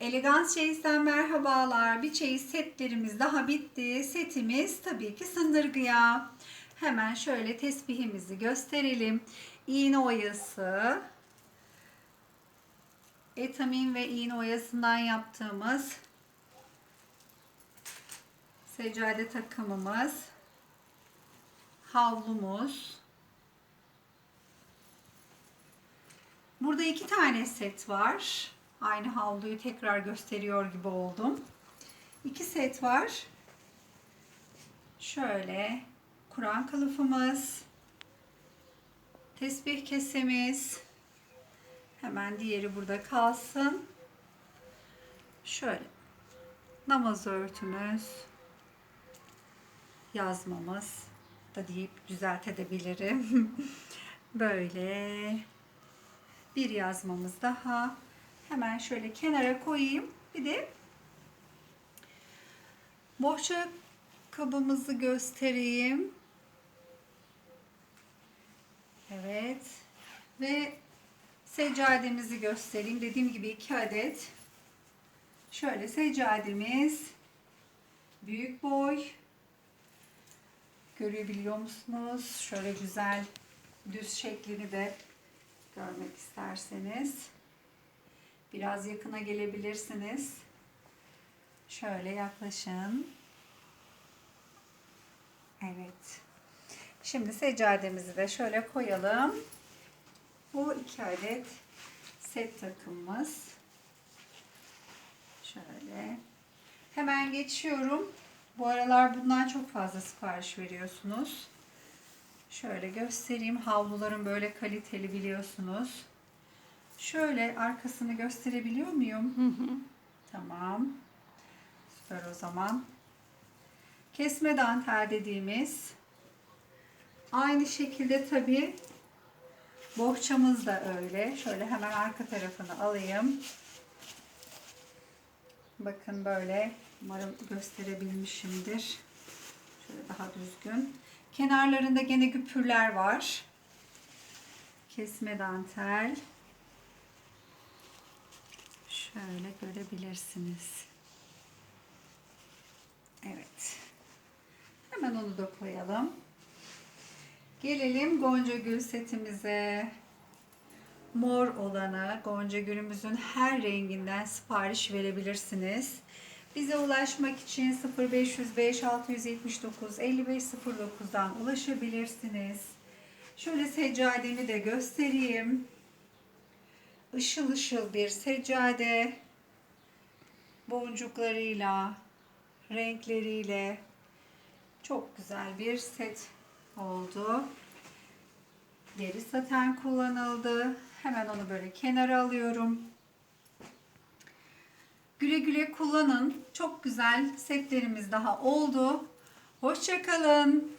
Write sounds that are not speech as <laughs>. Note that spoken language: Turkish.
Elegans Çeyiz'den merhabalar. Bir çeyiz setlerimiz daha bitti. Setimiz tabii ki sındırgıya. Hemen şöyle tesbihimizi gösterelim. İğne oyası, etamin ve iğne oyasından yaptığımız seccade takımımız, havlumuz. Burada iki tane set var. Aynı havluyu tekrar gösteriyor gibi oldum. İki set var. Şöyle Kur'an kılıfımız, tesbih kesemiz. Hemen diğeri burada kalsın. Şöyle namaz örtümüz, yazmamız da deyip düzeltebilirim. <laughs> Böyle bir yazmamız daha. Hemen şöyle kenara koyayım. Bir de bohça kabımızı göstereyim. Evet. Ve seccademizi göstereyim. Dediğim gibi iki adet. Şöyle seccademiz büyük boy. Görebiliyor musunuz? Şöyle güzel düz şeklini de görmek isterseniz. Biraz yakına gelebilirsiniz. Şöyle yaklaşın. Evet. Şimdi seccademizi de şöyle koyalım. Bu iki adet set takımımız. Şöyle. Hemen geçiyorum. Bu aralar bundan çok fazla sipariş veriyorsunuz. Şöyle göstereyim. Havluların böyle kaliteli biliyorsunuz. Şöyle arkasını gösterebiliyor muyum? Tamam. Süper o zaman. Kesme dantel dediğimiz aynı şekilde tabi bohçamız da öyle. Şöyle hemen arka tarafını alayım. Bakın böyle umarım gösterebilmişimdir. Şöyle daha düzgün. Kenarlarında gene güpürler var. Kesme dantel. Şöyle görebilirsiniz. Evet. Hemen onu da koyalım. Gelelim Gonca Gül setimize. Mor olanı Gonca Gül'ümüzün her renginden sipariş verebilirsiniz. Bize ulaşmak için 0505 679 5509'dan ulaşabilirsiniz. Şöyle seccademi de göstereyim. Işıl ışıl bir seccade boncuklarıyla, renkleriyle çok güzel bir set oldu. Deri saten kullanıldı. Hemen onu böyle kenara alıyorum. Güle güle kullanın. Çok güzel setlerimiz daha oldu. Hoşçakalın.